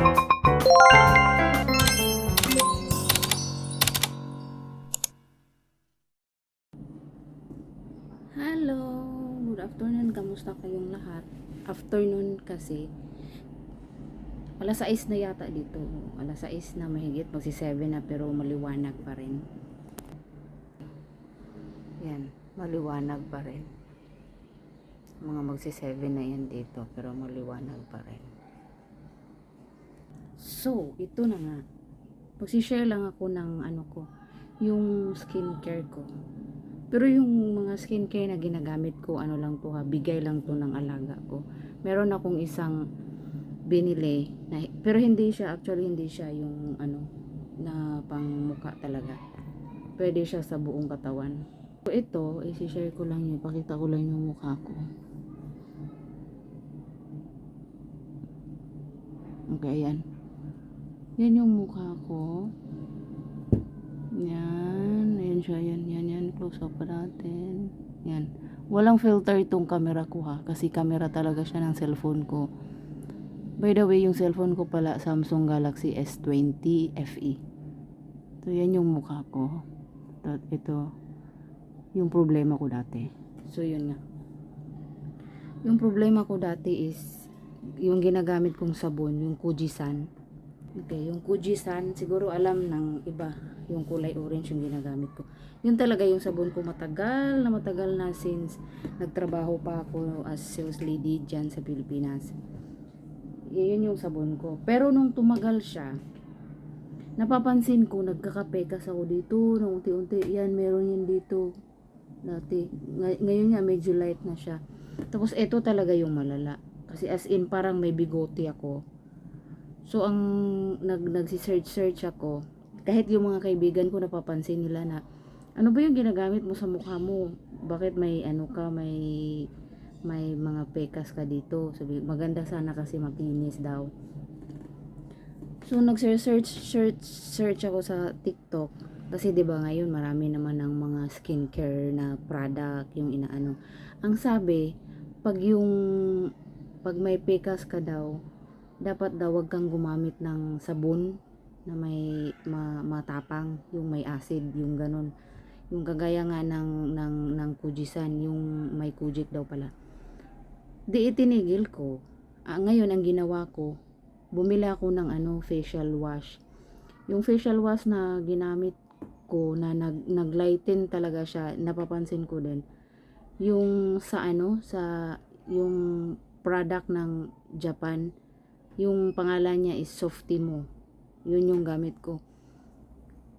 Hello! Good afternoon. Kamusta kayong lahat? Afternoon kasi. Alas 6 na yata dito. Alas 6 na mahigit. Magsi 7 na pero maliwanag pa rin. Yan. Maliwanag pa rin. Mga magsi 7 na yan dito pero maliwanag pa rin. So, ito na nga. Magsishare lang ako ng ano ko. Yung skincare ko. Pero yung mga skincare na ginagamit ko, ano lang to ha, bigay lang to ng alaga ko. Meron akong isang binili, na, pero hindi siya, actually hindi siya yung ano, na pang mukha talaga. Pwede siya sa buong katawan. So, ito, isi-share ko lang yun, pakita ko lang yung mukha ko. Okay, yan. Yan yung mukha ko. Yan, ayan siya, yan, yan, yan, close up natin. Yan. Walang filter itong camera ko ha, kasi camera talaga siya ng cellphone ko. By the way, yung cellphone ko pala, Samsung Galaxy S20 FE. So, yan yung mukha ko. Ito, ito yung problema ko dati. So, yun nga. Yung problema ko dati is, yung ginagamit kong sabon, yung Kujisan. Okay, yung Kujisan, siguro alam ng iba, yung kulay orange yung ginagamit ko. Yun talaga yung sabon ko matagal na matagal na since nagtrabaho pa ako as sales lady dyan sa Pilipinas. Yun yung sabon ko. Pero nung tumagal siya, napapansin ko, nagkakapekas ako dito, nung unti-unti, yan, meron yan dito. Dati. Ngay- ngayon nga, medyo light na siya. Tapos, eto talaga yung malala. Kasi as in, parang may bigote ako. So, ang nag, nagsi-search-search ako, kahit yung mga kaibigan ko napapansin nila na, ano ba yung ginagamit mo sa mukha mo? Bakit may ano ka, may may mga pekas ka dito? Sabi, maganda sana kasi makinis daw. So, nag-search search, search ako sa TikTok. Kasi 'di ba ngayon marami naman ng mga skincare na product yung inaano. Ang sabi, pag yung pag may pekas ka daw, dapat daw wag kang gumamit ng sabon na may ma, matapang, yung may acid, yung ganun. Yung kagaya nga ng ng ng Kujisan, yung may Kujik daw pala. Di itinigil ko. Ah, ngayon ang ginawa ko, bumili ako ng ano facial wash. Yung facial wash na ginamit ko na nag naglighten talaga siya, napapansin ko din. Yung sa ano, sa yung product ng Japan, yung pangalan niya is Softimo. Yun yung gamit ko.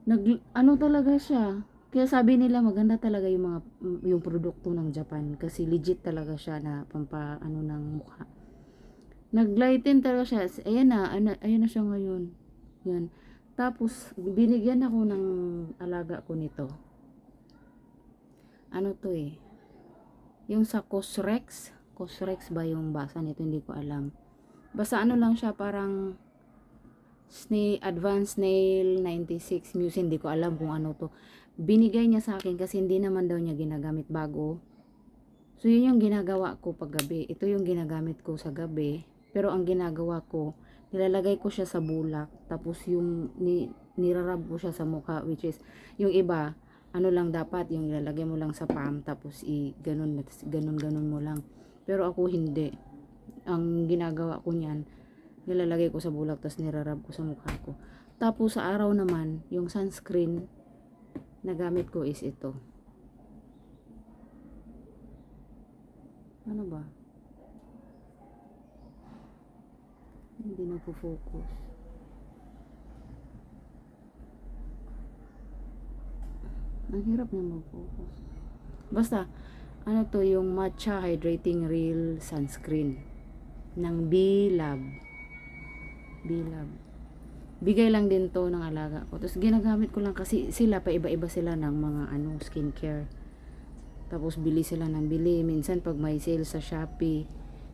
Nag ano talaga siya. Kaya sabi nila maganda talaga yung mga yung produkto ng Japan kasi legit talaga siya na pampa ano ng mukha. Naglighten talaga siya. Ayan na, ano, ayan na siya ngayon. Yan. Tapos binigyan ako ng alaga ko nito. Ano to eh? Yung sa Cosrex, Cosrex ba yung basa nito? Hindi ko alam. Basta ano lang siya parang Snail, Advanced Nail 96 Muse, hindi ko alam kung ano to. Binigay niya sa akin kasi hindi naman daw niya ginagamit bago. So, yun yung ginagawa ko pag gabi. Ito yung ginagamit ko sa gabi. Pero ang ginagawa ko, nilalagay ko siya sa bulak. Tapos yung ni, nirarab ko siya sa mukha, which is, yung iba, ano lang dapat, yung nilalagay mo lang sa palm, tapos i, ganun, ganun, ganun mo lang. Pero ako hindi. Ang ginagawa ko niyan, nilalagay ko sa bulak tapos nirarab ko sa mukha ko. Tapos sa araw naman, yung sunscreen na gamit ko is ito. Ano ba? Hindi na po focus. Ang hirap niya mag-focus. Basta, ano to yung matcha hydrating real sunscreen ng B-Lab. B-Lab. Bigay lang din to ng alaga ko. Tapos ginagamit ko lang kasi sila pa iba-iba sila ng mga ano skincare. Tapos bili sila ng bili. Minsan pag may sale sa Shopee,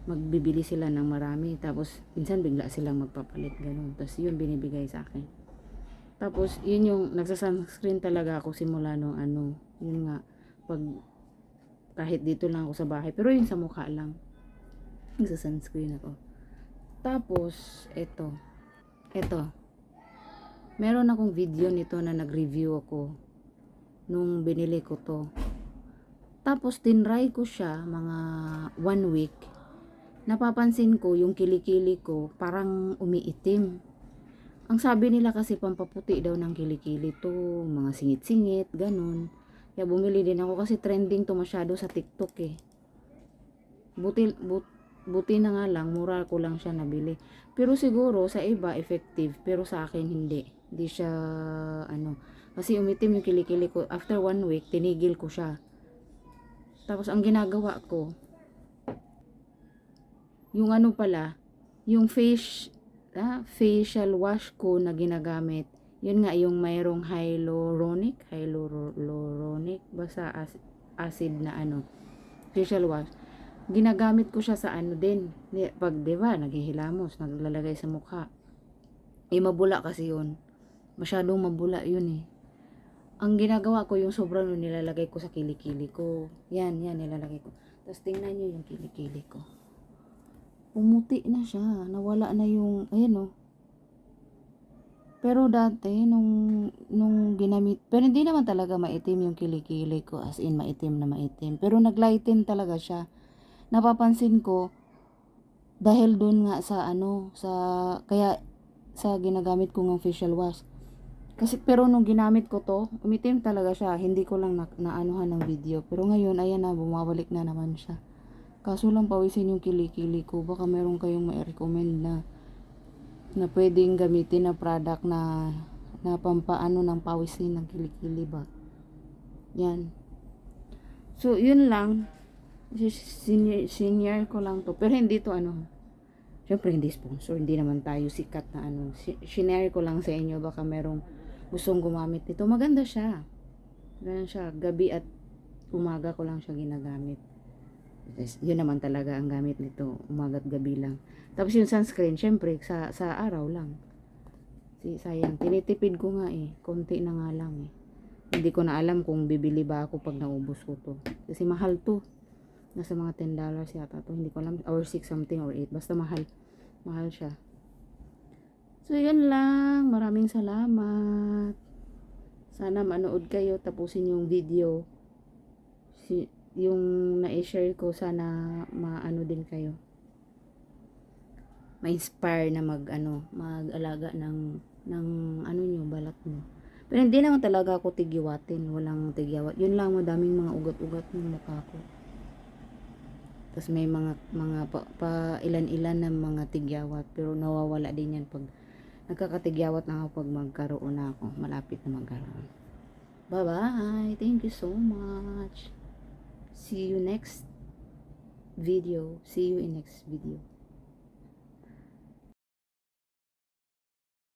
magbibili sila ng marami. Tapos minsan bigla silang magpapalit ganun. Tapos yun binibigay sa akin. Tapos yun yung nagsa-sunscreen talaga ako simula nung ano, yun nga pag kahit dito lang ako sa bahay, pero yun sa mukha lang. Nagsa-sunscreen ako. Tapos, eto. Eto. Meron akong video nito na nag-review ako nung binili ko to. Tapos tinry ko siya mga one week. Napapansin ko yung kilikili ko parang umiitim. Ang sabi nila kasi pampaputi daw ng kilikili to, mga singit-singit, ganun. Kaya bumili din ako kasi trending to masyado sa TikTok eh. Buti, but, buti na nga lang, mura ko lang siya nabili. Pero siguro sa iba effective, pero sa akin hindi. Hindi siya, ano, kasi umitim yung kilikili ko. After one week, tinigil ko siya. Tapos ang ginagawa ko, yung ano pala, yung face, ah, facial wash ko na ginagamit, yun nga yung mayroong hyaluronic, hyaluronic, basta as- acid na ano, facial wash. Ginagamit ko siya sa ano din, Di- pag di ba, naghihilamos, naglalagay sa mukha. Eh, mabula kasi yun. Masyadong mabula yun eh. Ang ginagawa ko, yung sobrang nun nilalagay ko sa kilikili ko. Yan, yan, nilalagay ko. Tapos tingnan nyo yung kilikili ko. Pumuti na siya. Nawala na yung, ayan oh. Pero dati, nung, nung ginamit, pero hindi naman talaga maitim yung kilikili ko, as in maitim na maitim. Pero naglighten talaga siya. Napapansin ko, dahil dun nga sa ano, sa, kaya, sa ginagamit ko ng facial wash. Kasi, pero nung ginamit ko to, umitim talaga siya. Hindi ko lang na, naanuhan ng video. Pero ngayon, ayan na, bumabalik na naman siya. Kaso lang pawisin yung kilikili ko. Baka meron kayong ma-recommend na na pwedeng gamitin na product na na pampaano ng pawisin ng kilikili ba. Yan. So, yun lang. Senior, senior ko lang to. Pero hindi to ano. Siyempre, hindi sponsor. Hindi naman tayo sikat na ano. Sinare ko lang sa inyo. Baka merong gustong gumamit nito. Maganda siya. Ganun siya. Gabi at umaga ko lang siya ginagamit. Yun naman talaga ang gamit nito. Umaga at gabi lang. Tapos yung sunscreen, syempre, sa, sa araw lang. Si, sayang. Tinitipid ko nga eh. Konti na nga lang eh. Hindi ko na alam kung bibili ba ako pag naubos ko to. Kasi mahal to. Nasa mga 10 dollars yata to. Hindi ko alam. Or 6 something or 8. Basta mahal. Mahal siya. So, yun lang. Maraming salamat. Sana manood kayo. Tapusin yung video. Si, yung na-share ko, sana maano din kayo. Ma-inspire na mag, ano, mag-alaga ng, ng, ano nyo, balat nyo. Pero hindi naman talaga ako tigiwatin. Walang tigyawat. Yun lang, madaming mga ugat-ugat ng mukha ko. Tapos may mga, mga pa, pa ilan-ilan ng mga tigyawat. Pero nawawala din yan pag nagkakatigyawat na ako pag magkaroon na ako. Malapit na magkaroon. Bye-bye. Thank you so much. See you next video. See you in next video.